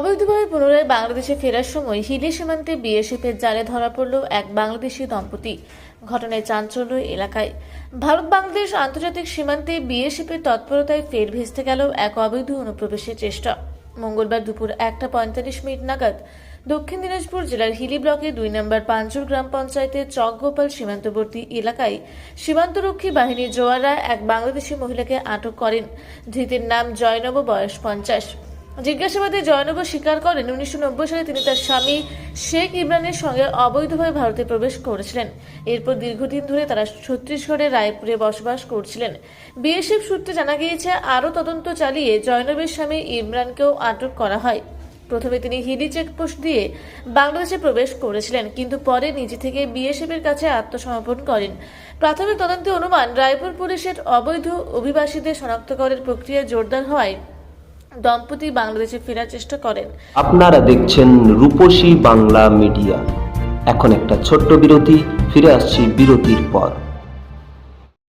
অবৈধভাবে পুনরায় বাংলাদেশে ফেরার সময় হিলি সীমান্তে বিএসএফের জালে ধরা পড়ল এক বাংলাদেশি দম্পতি। ঘটনায় চাঞ্চল্য এলাকায়। ভারত বাংলাদেশ আন্তর্জাতিক সীমান্তে বিএসএফের তৎপরতায় ফের ভেস্তে গেল এক অবৈধ অনুপ্রবেশের চেষ্টা। মঙ্গলবার দুপুর একটা পঁয়তাল্লিশ মিনিট নাগাদ দক্ষিণ দিনাজপুর জেলার হিলি ব্লকে দুই নম্বর পাঞ্চুর গ্রাম পঞ্চায়েতের চকগোপাল সীমান্তবর্তী এলাকায় সীমান্তরক্ষী বাহিনীর জোয়াররা এক বাংলাদেশি মহিলাকে আটক করেন। ধৃতের নাম জয়নব, বয়স পঞ্চাশ। জিজ্ঞাসাবাদে জয়নব স্বীকার করেন, উনিশশো নব্বই সালে তিনি তার স্বামী শেখ ইমরানের সঙ্গে অবৈধভাবে ভারতে প্রবেশ করেছিলেন। এরপর দীর্ঘদিন ধরে তারা ছত্তিশগড়ের রায়পুরে বসবাস করছিলেন। বিএসএফ সূত্রে জানা গিয়েছে, আরও তদন্ত চালিয়ে জয়নবের স্বামী ইমরানকেও আটক করা হয়। প্রথমে তিনি হিলি চেকপোস্ট দিয়ে বাংলাদেশে প্রবেশ করেছিলেন, কিন্তু পরে নিজে থেকে বিএসএফ এর কাছে আত্মসমর্পণ করেন। প্রাথমিক তদন্তে অনুমান, রায়পুর পুলিশের অবৈধ অভিবাসীদের শনাক্তকরণের প্রক্রিয়া জোরদার হওয়ায় দম্পতি বাংলাদেশে ফেরার চেষ্টা করেন। আপনারা দেখছেন রূপসী বাংলা মিডিয়া। এখন একটা ছোট্ট বিরতি, ফিরে আসছি বিরতির পর।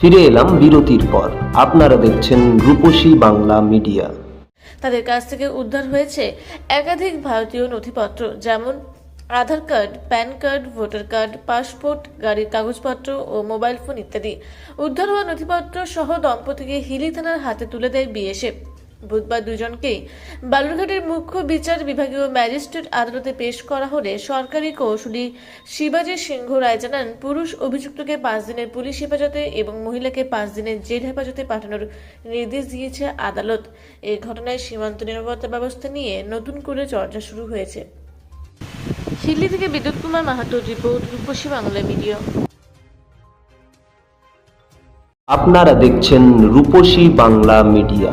ফিরে এলাম বিরতির পর। আপনারা দেখছেন রূপসী বাংলা মিডিয়া। তাদের কাছ থেকে উদ্ধার হয়েছে একাধিক ভারতীয় নথিপত্র, যেমন Aadhaar card, pan card, voter card, passport, গাড়ির কাগজপত্র ও মোবাইল ফোন ইত্যাদি। উদ্ধার হওয়া নথিপত্র সহ দম্পতিকে হিলি থানার হাতে তুলে দেয় বিএসএফ। বুধবার দুজনকেই বালুরঘাটের মুখ্য বিচার বিভাগীয় ম্যাজিস্ট্রেট আদালতে পেশ করা হলে সরকারি কৌশলী শিবাজী সিংহ রায় জানান পুরুষ অভিযুক্তকে পাঁচ দিনের পুলিশ হেফাজতে এবং মহিলাকে পাঁচ দিনের জেল হেফাজতে পাঠানোর নির্দেশ দিয়েছে আদালত। এই ঘটনায় সীমান্ত নিরাপত্তা ব্যবস্থা নিয়ে নতুন করে চর্চা শুরু হয়েছে। হিল্লি থেকে বিদ্যুৎ কুমার মাহাতোর রিপোর্ট রূপসী বাংলা মিডিয়া। আপনারা দেখছেন রূপসী Bangla media.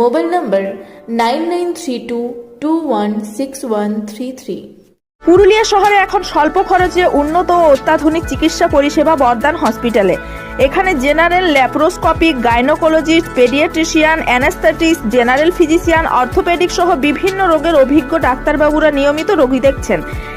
Mobile number nine nine three two two one six one three three. Purulia শহরে এখন স্বল্প খরচে উন্নত ও অত্যাধুনিক চিকিৎসা পরিষেবা বর্ধমান হসপিটালে। এখানে general laparoscopic gynaecologist, paediatrician, anaesthetist, general physician, orthopaedic সহ বিভিন্ন রোগের অভিজ্ঞ ডাক্তারবাবুরা নিয়মিত রোগী দেখছেন।